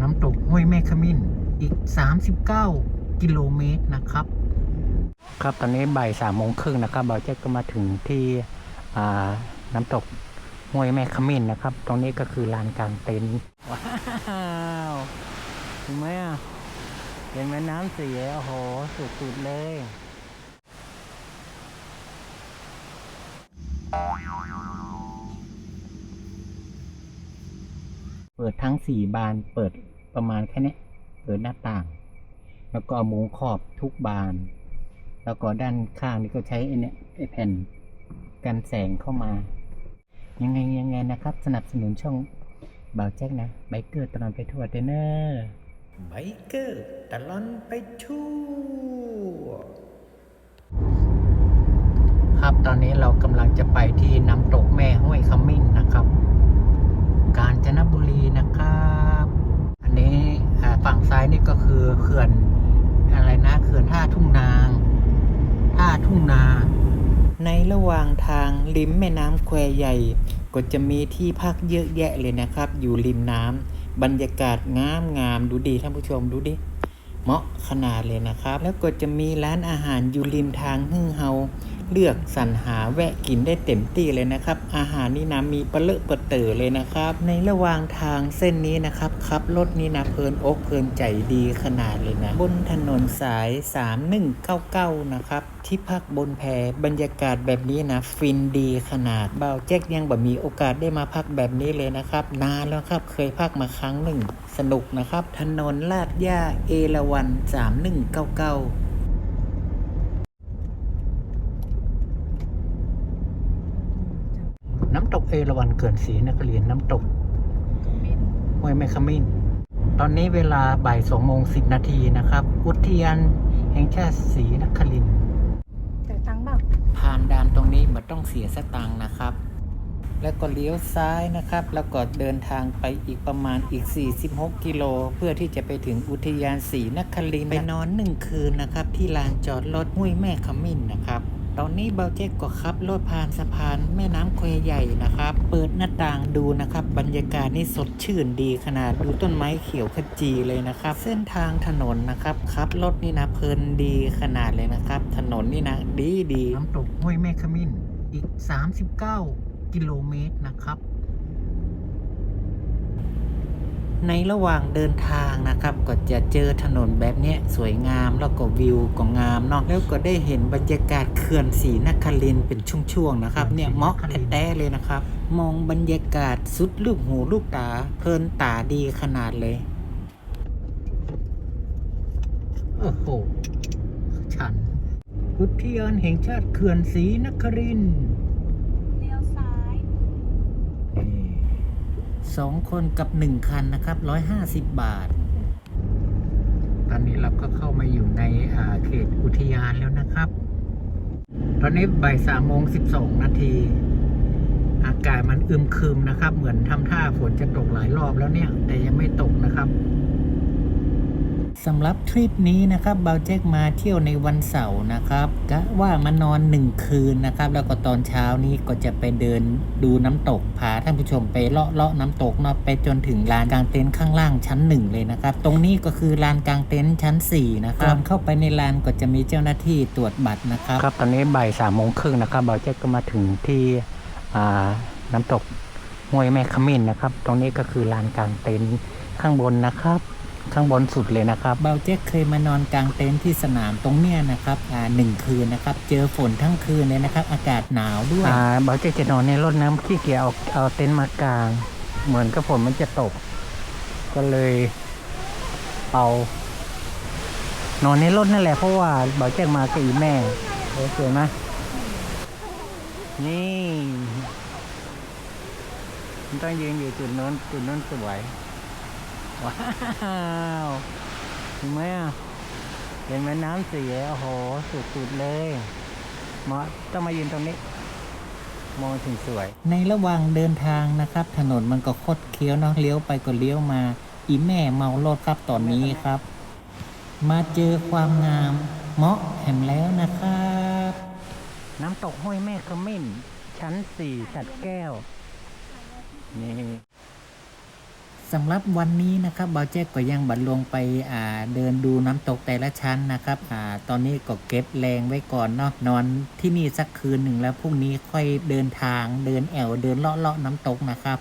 น้ำตกห้วยแม่ขมิ้นอีก 39 กิโลเมตรนะครับ ครับตอนนี้บ่ายสามโมงครึ่งนะครับบ่าวเจ๊ก็มาถึงที่อ่าน้ำตกห้วยแม่ขมิ้นนะครับ ตรงนี้ก็คือลานกลางเต็นท์ว้าวเห็นไหมอะเห็นไหมน้ำเสียโอ้โหสุดๆเลย เปิดทั้งสี่บาน เปิดประมาณแค่เนี้ยเปิดหน้าต่าง แล้วก็มุงขอบทุกบาน แล้วก็ด้านข้างนี่ก็ใช้ไอ้เนี่ยไอ้แผ่นกันแสงเข้ามา ยังไงยังไงนะครับ สนับสนุนช่องบ่าวแจ็คนะไบเกอร์ตลอดไปทั่วเดนเนอร์ไบเกอร์ตลอดไปทั่วครับตอนนี้เรากำลังจะไปที่น้ำตกแม่ห้วยขมิ้นนะครับ กาญจนบุรีนะครับ อันนี้ฝั่งซ้ายนี่ก็คือเขื่อนอะไรนะเขื่อนท่าทุ่งนางท่าทุ่งนา ในระหว่างทางริมแม่น้ำแควใหญ่ ก็จะมีที่พักเยอะแยะเลยนะครับ อยู่ริมน้ำบรรยากาศงามงามดูดีท่านผู้ชมดูดิเหมาะขนาดเลยนะครับ แล้วก็จะมีร้านอาหารอยู่ริมทางฮึ่งเฮา เลือกสรรหาแวะกินได้เต็มที่เลยนะครับ อาหารนี่นะมีเปลอะเปะเตอเลยนะครับ ในระหว่างทางเส้นนี้นะครับขับรถนี่นะเพลินอกเพลินใจดีขนาดเลยนะ บนถนนสาย 3199 นะครับ ที่พักบนแพบรรยากาศแบบนี้นะฟินดีขนาดเบาแจ็คยังบ่มีโอกาสได้มาพักแบบนี้เลยนะครับ นานแล้วครับเคยพักมาครั้งหนึ่ง สนุกนะครับ ถนนลาดย่าเอราวัน3199 น้ำ ตกเอราวันเขื่อนศรีนครินทร์น้ำตกห้วยแม่ขมิ้น ตอนนี้เวลาบ่ายสองโมงสิบนาทีนะครับ อุทยานแห่งชาติศรีนครินทร์แต่ตังค์เปล่าผ่านด่านตรงนี้มันต้องเสียสตางค์นะครับ แล้วก็เลี้ยวซ้ายนะครับ แล้วก็เดินทางไปอีกประมาณอีก 46 กิโล เพื่อที่จะไปถึงอุทยานศรีนครินทร์ไปนอนหนึ่งคืนนะครับ ที่ลานจอดรถห้วยแม่ขมิ้นนะครับ ตอนนี้เบลเจกก็ขับรถผ่านสะพานแม่น้ำแควใหญ่นะครับ เปิดหน้าต่างดูนะครับ บรรยากาศนี่สดชื่นดีขนาดดูต้นไม้เขียวขจีเลยนะครับ เส้นทางถนนนะครับขับรถนี่นะเพลินดีขนาดเลยนะครับ ถนนนี่นะดีดีน้ำตกห้วยแม่ขมิ้นอีก 39 กิโลเมตรนะครับ ในระหว่างเดินทางนะครับ ก็จะเจอถนนแบบนี้สวยงามแล้วก็วิวก็งามเนาะแล้วก็ได้เห็นบรรยากาศเขื่อนศรีนครินเป็นช่วงๆนะครับเนี่ยเหมาะแท้ๆเลยนะครับ มองบรรยากาศสุดลูกหูลูกตาเพลินตาดีขนาดเลยโอ้โหฉัน อุทยานแห่งชาติเขื่อนศรีนครินทร์ เลี้ยวซ้าย สองคนกับหนึ่งคันนะครับร้อยห้าสิบบาท ตอนนี้เราก็เข้ามาอยู่ในเขตอุทยานแล้วนะครับ ตอนนี้บ่ายสามโมงสิบสองนาทีอากาศมันอึมครึมนะครับ เหมือนทำท่าฝนจะตกหลายรอบแล้วเนี่ย แต่ยังไม่ตกนะครับ สำหรับทริปนี้นะครับเบาแจ็คมาเที่ยวในวันเสาร์นะครับกะว่ามานอนหนึ่งคืนนะครับ แล้วก็ตอนเช้านี้ก็จะไปเดินดูน้ำตกพาท่านผู้ชมไปเลาะเลาะน้ำตกเนาะไปจนถึงลานกลางเต็นท์ข้างล่างชั้นหนึ่งเลยนะครับ ตรงนี้ก็คือลานกลางเต็นท์ชั้นสี่นะครับก่อนเข้าไปในลานก็จะมีเจ้าหน้าที่ตรวจบัตรนะครับครับตอนนี้บ่ายสามโมงครึ่งนะครับเบาแจ็คก็มาถึงที่อ่าน้ำตกห้วยแม่ขมิ้นนะครับ ตรงนี้ก็คือลานกลางเต็นท์ข้างบนนะครับ ข้างบนสุดเลยนะครับ เบาเจ๊กเคยมานอนกลางเต็นท์ที่สนามตรงเนี้ยนะครับอ่าหนึ่งคืนนะครับ เจอฝนทั้งคืนเลยนะครับ อากาศหนาวด้วย อ่าเบาเจ๊กจะนอนในรถน้ำขี้เกียจเอาเอาเต็นท์มากลาง เหมือนกับฝนมันจะตก ก็เลยเอานอนในรถนั่นแหละเพราะว่าเบาเจ๊กมากับอีแม่โอเคไหมนี่มันต้องยืนอยู่จุดโน้นจุดโน้นสวย ว้าวเห็นไหมอะเห็นไหมน้ำเสียโอ้โห สุดๆเลยเหมาะต้องมายืนตรงนี้ มองถึงสวย ในระหว่างเดินทางนะครับ ถนนมันก็คดเคี้ยวเนาะเลี้ยวไปก็เลี้ยวมา อีแม่เมารถครับตอนนี้ครับ มาเจอความงามเหมาะแห่มแล้วนะครับ น้ำตกห้วยแม่ขมิ้น ชั้นสี่สัตว์แก้ว นี่ สำหรับวันนี้นะครับบาวแจ๊กก็ยังบัดลงไปอ่าเดินดูน้ำตกแต่ละชั้นนะครับอ่าตอนนี้ก็เก็บแรงไว้ก่อนเนาะนอนที่นี่สักคืนหนึ่งแล้วพรุ่งนี้ค่อยเดินทางเดินแอวเดินเลาะเลาะน้ำตกนะครับ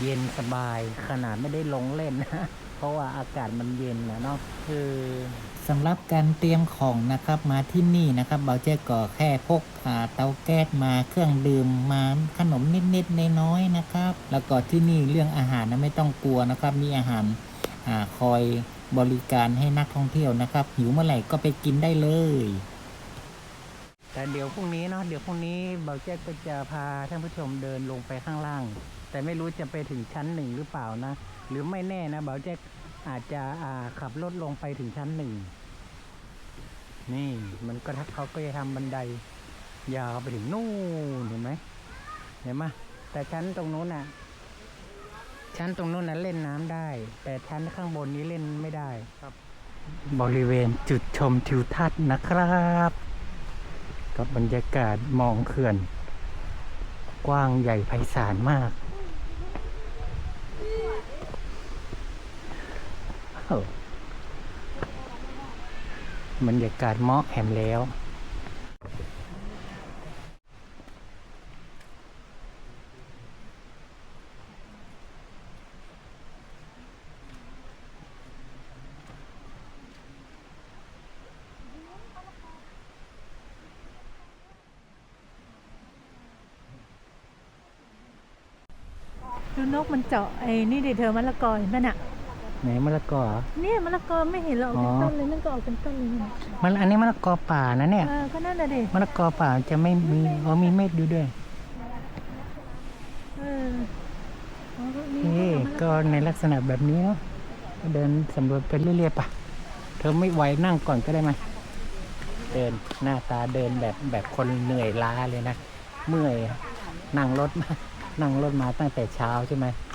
เย็นสบายขนาดไม่ได้ลงเล่นนะ เพราะว่าอากาศมันเย็นนะเนาะคือ สำหรับการเตรียมของนะครับมาที่นี่นะครับเบาเจ๊ก็แค่พกอาเตาแก๊สมาเครื่องดื่มมาขนมนิดๆน้อยๆนะครับ แล้วก็ที่นี่เรื่องอาหารนะไม่ต้องกลัวนะครับ มีอาหารอาคอยบริการให้นักท่องเที่ยวนะครับ หิวเมื่อไหร่ก็ไปกินได้เลย แต่เดี๋ยวพรุ่งนี้เนาะเดี๋ยวพรุ่งนี้เบาเจ๊ก็จะพาท่านผู้ชมเดินลงไปข้างล่าง แต่ไม่รู้จะไปถึงชั้นหนึ่งหรือเปล่านะ หรือไม่แน่นะเบาเจ๊อาจจะอาขับรถลงไปถึงชั้นหนึ่ง นี่มันก็ทักเขาก็จะทำบันได ยาวไปถึงนู่นเห็นไหมเห็นไหมแต่ชั้นตรงนู้นน่ะ ชั้นตรงนู้นน่ะเล่นน้ำได้ แต่ชั้นข้างบนนี้เล่นไม่ได้ครับ บริเวณจุดชมทิวทัศน์นะครับกับบรรยากาศมองเขื่อน กว้างใหญ่ไพศาลมากเอ้า บรรยากาศเหมาะแหมแล้ว ดูนกมันเจาะไอ้นี่ดิเธอมะละกอเห็นไหมน่ะ ไหนมะละกอเหรอ เนี่ยมะละกอไม่เห็นหรอกอ๋เป็นอต้นเลยนั่นก็ออกเป็นต้นเลยนะมันอันนี้มะละกอป่านะเนี่ย เออก็นั่นน่ะดิมะละกอป่าจะไม่มีอ๋อมีเม็ดอยู่ด้วยเอออ๋อก็มีนี่มะละก็ในลักษณะแบบนี้เนาะเดินสำรวจไปเรื่อยๆปะเธอไม่ไหวนั่งก่อนก็ได้ไหมเดินหน้าตาเดินแบบแบบคนเหนื่อยล้าเลยนะ เมื่อยนั่งรถมานั่งรถมาตั้งแต่เช้าใช่ไหมอืมขวด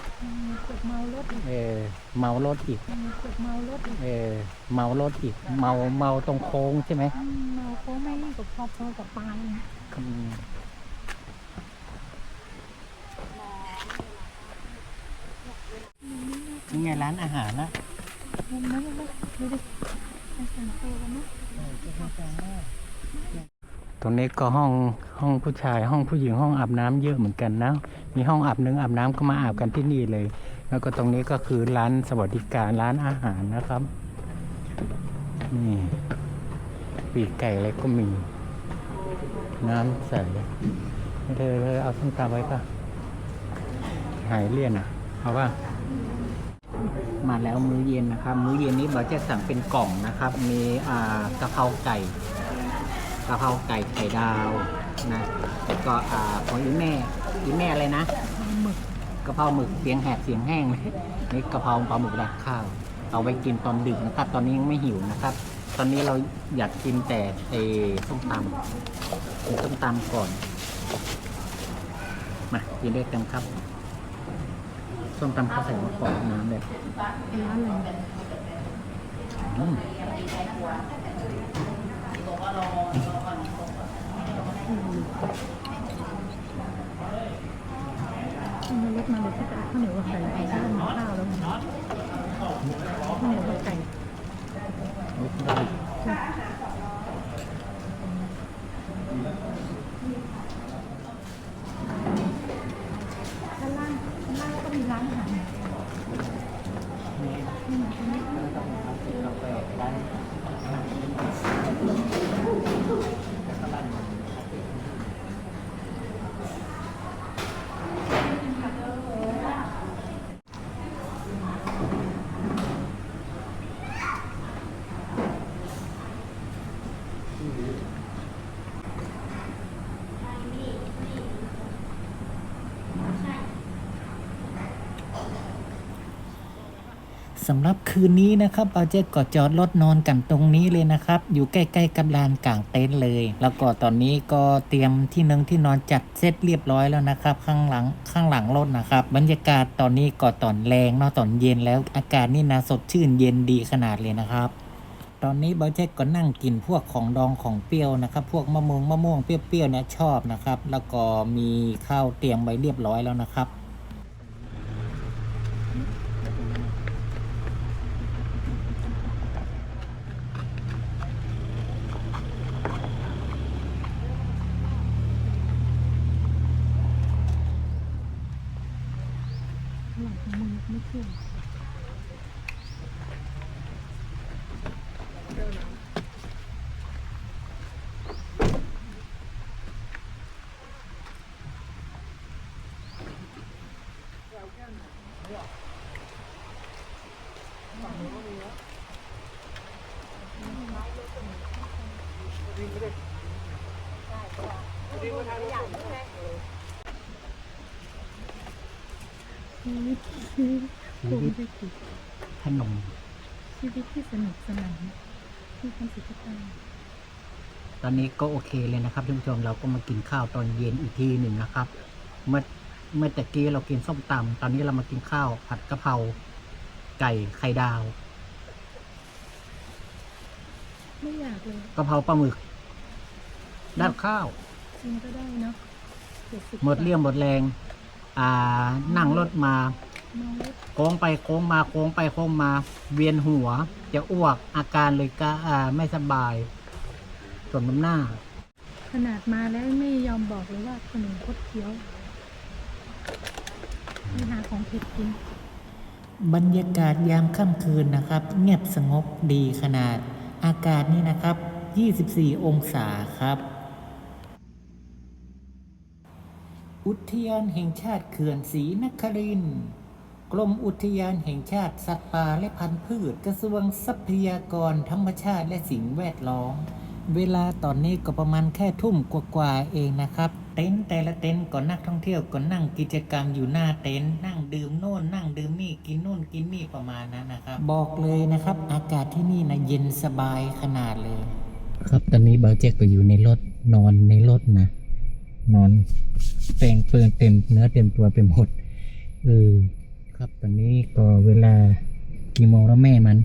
เมารถอีกเออเมารถอีกอืมขวดเมารถอีกเออเมารถอีก เมาเมาตรงโค้งใช่ไหมอืมเมาโค้งไม่นี่กับพอพอกับปลายอืมนี่ไงร้านอาหารนะเห็นไหมเห็นไหมดูดิไปสั่งตัวกันนะ ตรงนี้ก็ห้องห้องผู้ชาย ห้องผู้หญิงห้องอาบน้ำเยอะเหมือนกันนะ มีห้องอาบนึงอาบน้ำก็มาอาบกันที่นี่เลย แล้วก็ตรงนี้ก็คือร้านสวัสดิการร้านอาหารนะครับนี่ปีกไก่อะไรก็มี น้ำใสเธอเธอเอาส้มตำไว้ป่ะหายเลี่ยนอะ เอาป่ะมาแล้วมื้อเย็นนะครับ มื้อเย็นนี้เราจะสั่งเป็นกล่องนะครับ มีอ่ากะเพราไก่ กะเพราไก่ไข่ดาวนะแล้วก็อ่าของอีแม่อีแม่อะไรนะหมึกกะเพราหมึกเสียงแหบเสียงแห้งเลยนี่กะเพราปลาหมึกราดข้าว เอาไว้กินตอนดึกนะครับ ตอนนี้ยังไม่หิวนะครับ ตอนนี้เราอยากกินแต่เออส้มตำกินส้มตำก่อนมากินด้วยกันครับส้มตำเขาใส่มะกอกน้ำเลยเป็น ร้านอะไรอืมเอามารถมาเลยที่จะเอาข้าวเหนียวกับไก่ไปร้านข้าวแล้วนะข้าวเหนียวกับไก่ ด้านล่างด้านล่างก็มีร้านอาหาร สำหรับคืนนี้นะครับเอาเจ๊ก็จอดรถนอนกันตรงนี้เลยนะครับ อยู่ใกล้ๆกับลานกลางเต็นท์เลย แล้วก็ตอนนี้ก็เตรียมที่นึงที่นอนจัดเสร็จเรียบร้อยแล้วนะครับ ข้างหลังข้างหลังรถนะครับ บรรยากาศตอนนี้ก็ตอนแรงเนาะตอนเย็นแล้วอากาศนี่นะสดชื่นเย็นดีขนาดเลยนะครับตอนนี้เบาเจ๊ก็นั่งกินพวกของดองของเปรี้ยวนะครับ พวกมะม่วงมะม่วงเปรี้ยวๆเนี่ยชอบนะครับ แล้วก็มีข้าวเตรียมไว้เรียบร้อยแล้วนะครับ ชีวิตผมได้กี่ขนม ชีวิตที่สนุกสนานที่ความสุขใจตอนนี้ก็โอเคเลยนะครับท่านผู้ชมเราก็มากินข้าวตอนเย็นอีกทีหนึ่งนะครับ เมื่อเมื่อตะกี้เรากินส้มตำตอนนี้เรามากินข้าวผัดกะเพราไก่ไข่ดาวไม่อยากเลยกะเพราปลาหมึกด้านข้าวจริงก็ได้เนาะเจ็ดสิบหมดเรี่ยวหมดแรง อ่านั่งรถมาน้องเล็ก โค้งไปโค้งมาโค้งไปโค้งมา เวียนหัว จะอ้วกอาการเลยก็อ่าไม่สบาย ส่วนน้ำหน้า ขนาดมาแล้วไม่ยอมบอกเลยว่าขนมคดเคี้ยวไปหาของเผ็ดกิน บรรยากาศยามค่ำคืนนะครับ เงียบสงบดีขนาด อากาศนี่นะครับ 24 องศาครับ อุทยานแห่งชาติเขื่อนศรีนครินทร์ กรมอุทยานแห่งชาติสัตว์ป่าและพันธุ์พืช กระทรวงทรัพยากรธรรมชาติและสิ่งแวดล้อม เวลาตอนนี้ก็ประมาณแค่ทุ่มกว่าๆเองนะครับ เต็นท์แต่ละเต็นท์ก่อนนักท่องเที่ยวก็นั่งกิจกรรมอยู่หน้าเต็นท์นั่งดื่มโน่นนั่งดื่มนี่กินโน่นกินนี่ประมาณนั้นนะครับ บอกเลยนะครับ อากาศที่นี่นะเย็นสบายขนาดเลย ครับตอนนี้เบาเจ็กก็อยู่ในรถนอนในรถนะนอนแปลงเปลือนเต็มเนื้อเต็มตัวไปหมดเออ ครับตอนนี้ก็เวลากี่โมงแล้วแม่มัน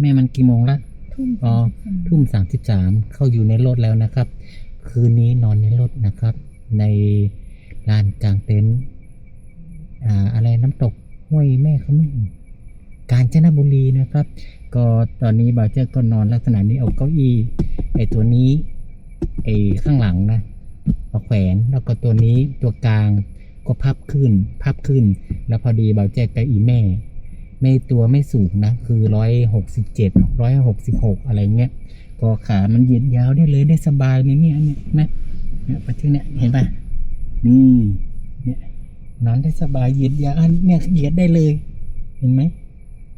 แม่มันกี่โมงละทุ่มอ๋อสามสิบสามทุ่มสามสิบสามเข้าอยู่ในรถแล้วนะครับ คืนนี้นอนในรถนะครับ ในลานกลางเต็นท์อ่าอะไรน้ำตกห้วยแม่ขมิ้นกาญจนบุรีนะครับ ก็ตอนนี้บาเจอร์ก็นอนลักษณะนี้เอาเก้าอี้ไอตัวนี้ไอข้างหลังนะเอาแขวนแล้วก็ตัวนี้ตัวกลาง ก็พับขึ้น พับขึ้น แล้วพอดีบาเจอร์กับอีแม่ ไม่ตัวไม่สูงนะ คือร้อยหกสิบเจ็ดร้อยหกสิบหกอะไรเงี้ย ก็ขามันเหยียดยาวได้เลยได้สบายในเนี่ยเนี่ยนไหมเนี่ยไปที่เนี่ยเห็นปะนี่เนี่ยนอนได้สบายเหยียดยาวอันเนี่ยเหยียดได้เลย เห็นไหม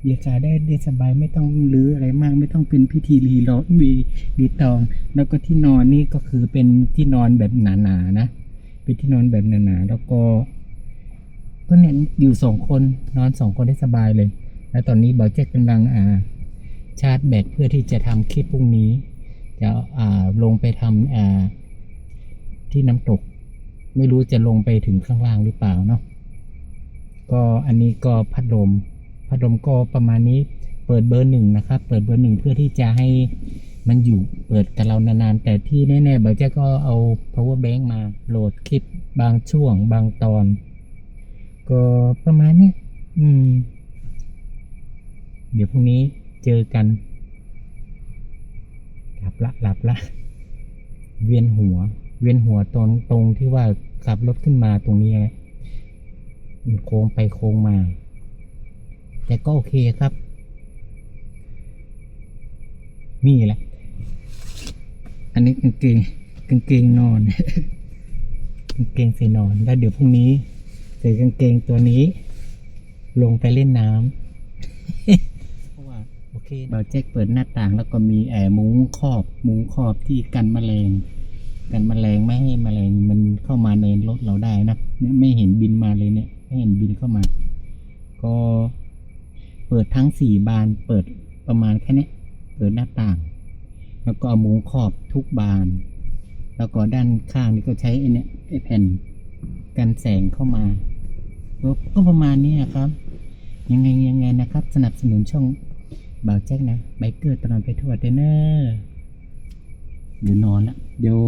เยียดขาได้ได้สบายไม่ต้องรื้ออะไรมาก ไม่ต้องเป็นพิธีรีร้อนวีรีตอง แล้วก็ที่นอนนี่ก็คือเป็นที่นอนแบบหนาๆนะ ป็นที่นอนแบบหนาๆแล้วก็ก็เนี่ยอยู่สองคนนอนสองคนได้สบายเลย แล้วตอนนี้บอเจ็กกำลังอ่าชาร์จแบตเพื่อที่จะทำคลิปพรุ่งนี้ จะอ่าลงไปทำอ่าที่น้ำตก ไม่รู้จะลงไปถึงข้างล่างหรือเปล่าเนาะก็อันนี้ก็พัดลมพัดลมก็ประมาณนี้เปิดเบอร์หนึ่งนะครับ เปิดเบอร์หนึ่งเพื่อที่จะให้ มันอยู่เปิดกับเรานานๆ แต่ที่แน่ๆบอเจ๊ก็เอา power bank มาโหลดคลิปบางช่วงบางตอน ก็ประมาณนี้อืม เดี๋ยวพรุ่งนี้เจอกัน หลับละหลับละ เวียนหัว เวียนหัวตรงตรงที่ว่าขับรถขึ้นมาตรงนี้นะมันโค้งไปโค้งมา แต่ก็โอเคครับ นี่แหละ นนี้กางเกงกางเกงนอนกางเกงใส่นอนแล้วเดี๋ยวพรุ่งนี้ใส่กางเกงตัวนี้ ลงไปเล่นน้ำเพราะว่าโอเคเบาแจ็คเปิดหน้าต่างแล้วก็มีแอร์มุ้งครอบ มุ้งครอบที่กันแมลง กันแมลงไม่ให้แมลงมันเข้ามาในรถเราได้นะเนี่ยไม่เห็นบินมาเลยเนี่ยไม่เห็นบินเข้ามา ก็เปิดทั้งสี่บานเปิดประมาณแค่นี้เปิดหน้าต่าง แล้วก็มุงครอบทุกบาน แล้วก็ด้านข้างนี่ก็ใช้ไอ้เนี่ยไอ้แผ่นกันแสงเข้ามาก็ประมาณนี้ครับ ยังไงยังไงนะครับ สนับสนุนช่องบ่าวแจ็คนะไบเกอร์ตลอดไปทั่วเดนเนอร์เดี๋ยวนอนละเดี๋ยว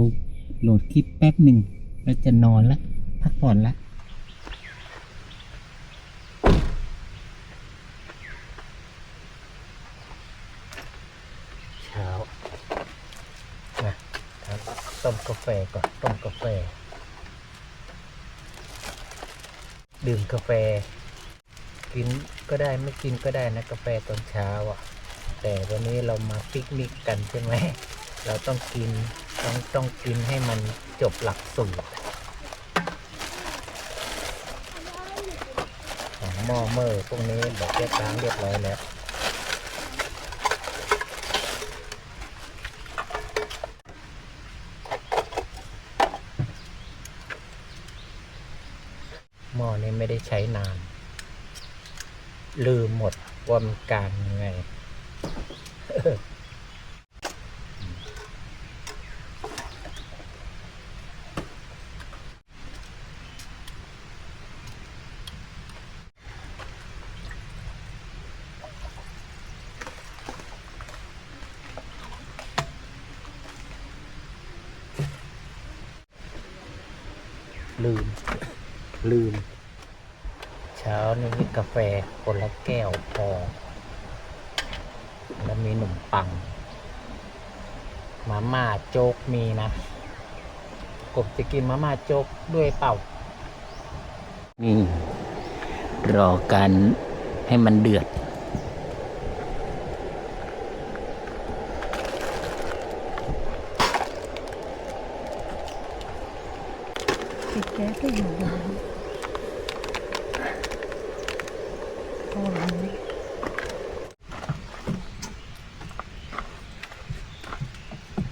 โหลดคลิปแป๊บหนึ่งแล้วจะนอนละพักผ่อนละ เช้านะต้มกา แฟก่อนต้มกาแฟ ดื่มกาแฟ กินก็ได้ไม่กินก็ได้นะกาแฟตอนเช้าอะ แต่วันนี้เรามาปิกนิกกันใช่ไหมเราต้องกินต้องต้องกินให้มันจบหลักสูตรของหม้อเมอร์พวกนี้บอกแยกล้างเรียบร้อยแล้ว หม้อนี้ไม่ได้ใช้นาน ลืมหมดว่ามันกางยังไงลืม ลืม เช้านี้กาแฟคนละแก้วพอ แล้วมีหนุ่มปัง มาม่าโจ๊กมีนะ กบจะกินมาม่าโจ๊กด้วยเปล่า นี่ รอกันให้มันเดือด ติดแก๊สก็อยู่เลยพอแล้ว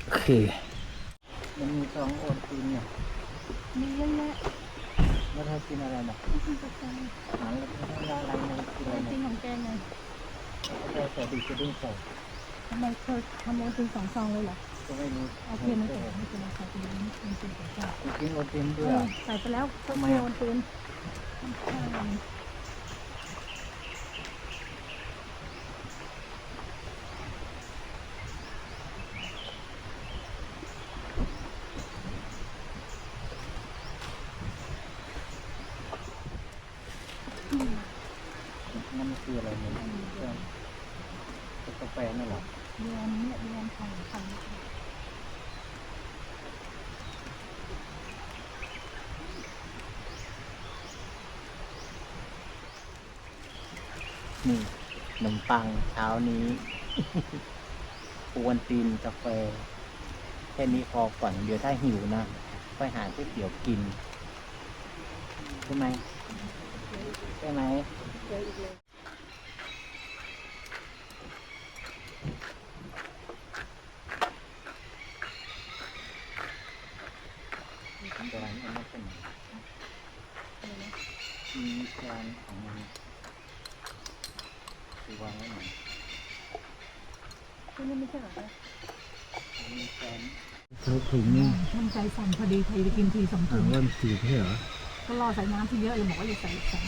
โอเค มันมีสองโอนกินเนี่ยมีเยอะแยะแล้วเธอกินอะไรนะที่กินกาแฟอาหารแล้วเธออะไรเนี่ยกินอะไรจริเนี่ยงของแกไงแกใส่ดีจะดึงใส่ทำไมเธอทำโอนตินสองซองเลยเหรอก็ไม่รู้โอเคไม่เป็นไรไม่เป็นไรใส่ไปเลยไม่เป็นไรสองซองกินโอนตินเอด้วยอใส่ไปแล้วก็ทำไมเทอะโอนติน嗯นั่นมันคืออะไรเนี่ยเครื่องกาแฟนี่เหรอ เดือนเนี่ยเดือนไข่ไข่ นี่ขนมปังเช้านี้อวนตีนกาแฟ แค่นี้พอก่อนเดี๋ยวถ้าหิวนะค่อยหาก๋วยเตี๋ยวกิน ใช่ไหมใช่ไหมเจออีกเลยจานอันนั้นเป็นมีจานของมัน วางไว้หนที่นี่ไม่ใช่หรอคะมีจานทุกถุงนี่ทำใจสั่นพอดีใครจะกินทีสองถุถางว่ามันจืดใช่เหรอก็รอใส่น้ำที่เยอะเลยบอกว่าอย่าใส่ใส่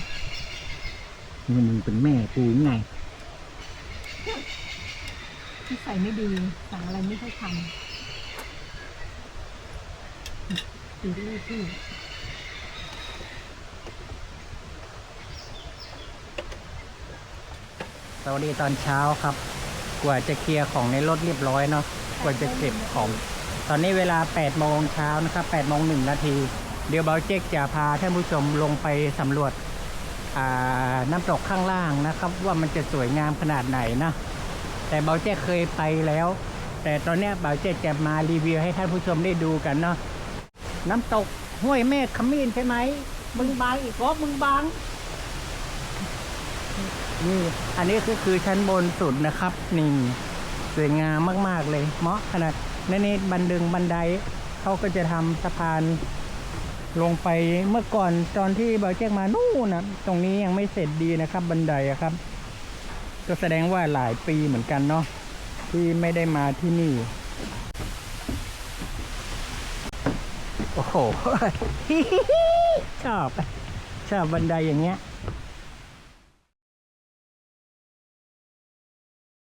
มันมึงเป็นแม่กูไงที่ใส่ไม่ดีสั่งอะไรไม่ค่อยทำติดเลยที่ สวัสดีตอนเช้าครับ กว่าจะเคลียร์ของในรถเรียบร้อยเนาะกว่าจะเก็บของ ตอนนี้เวลา8โมงเช้านะครับ8โมง1นาที เดี๋ยวเบาเจ๊กจะพาท่านผู้ชมลงไปสำรวจน้ำตกข้างล่างนะครับ ว่ามันจะสวยงามขนาดไหนนะแต่เบาเจ๊กเคยไปแล้ว แต่ตอนนี้เบาเจ๊กจะมารีวิวให้ท่านผู้ชมได้ดูกันเนาะน้ำตกห้วยเมฆขมิ้นใช่ไหมมึงบางอีกรอบมึงบาง นี่อันนี้ก็คือชั้นบนสุดนะครับ นี่ สวยงามมาก ๆ เลย เหมาะขนาดนั่นนี่บันดึงบันไดเขาก็จะทำสะพานลงไปเมื่อก่อนตอนที่บอยแจ้งมานู่นนะตรงนี้ยังไม่เสร็จดีนะครับ บันไดอะครับ ก็แสดงว่าหลายปีเหมือนกันเนาะที่ไม่ได้มาที่นี่ โอ้โหชอบชอบบันไดอย่างเงี้ย